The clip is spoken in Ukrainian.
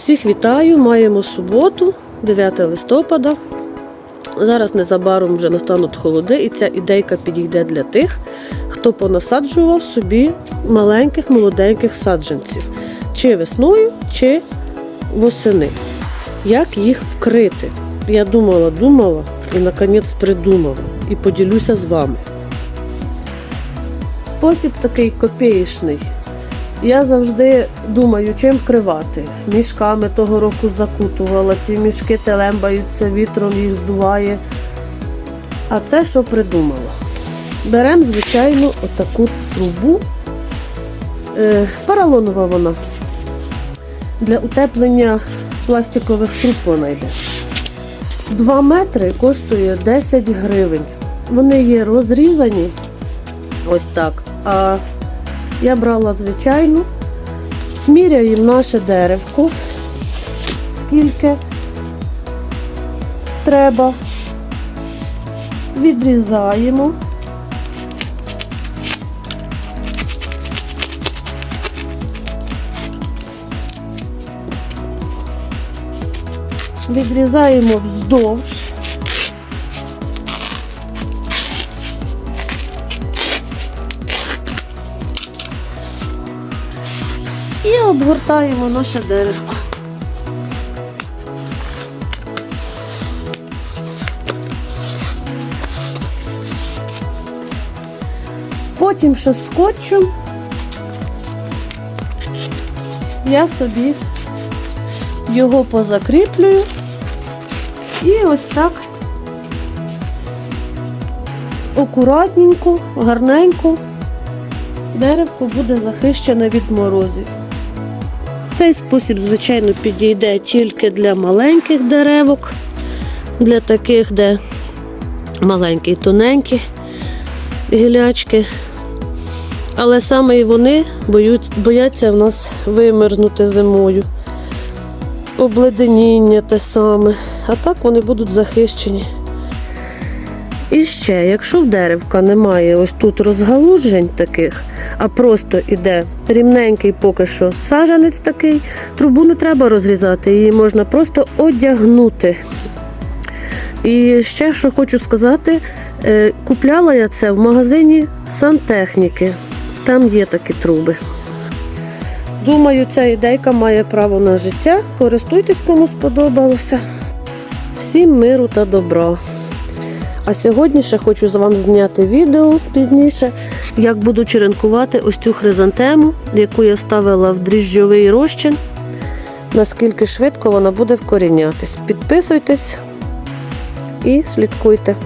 Всіх вітаю, маємо суботу, 9 листопада. Зараз незабаром вже настануть холоди, і ця ідейка підійде для тих, хто понасаджував собі маленьких молоденьких саджанців, чи весною, чи восени. Як їх вкрити? Я думала, думала і наконець придумала. І поділюся з вами. Спосіб такий копієчний. Я завжди думаю, чим вкривати. Мішками того року закутувала, ці мішки телембаються, вітром їх здуває. А це що придумала? Беремо, звичайно, отаку трубу. Е, поролонова вона. Для утеплення пластикових труб вона йде. 2 метри коштує 10 гривень. Вони є розрізані. Ось так. А я брала звичайну, міряємо наше деревко, скільки треба, відрізаємо. Відрізаємо вздовж. І обгортаємо наше деревко. Потім ще скотчем я собі його позакріплюю і ось так акуратненько, гарненько деревко буде захищене від морозів. Цей спосіб, звичайно, підійде тільки для маленьких деревок, для таких, де маленькі, тоненькі гілячки. Але саме і вони бояться в нас вимерзнути зимою. Обледеніння те саме. А так вони будуть захищені. І ще, якщо в деревка немає ось тут розгалуджень таких, а просто іде рівненький поки що сажанець такий, трубу не треба розрізати, її можна просто одягнути. І ще що хочу сказати, е, купляла я це в магазині сантехніки. Там є такі труби. Думаю, ця ідейка має право на життя. Користуйтесь, кому сподобалося. Всім миру та добра. А сьогодні ще хочу з вам зняти відео пізніше, як буду черенкувати ось цю хризантему, яку я ставила в дріжджовий розчин. Наскільки швидко вона буде вкорінятись. Підписуйтесь і слідкуйте.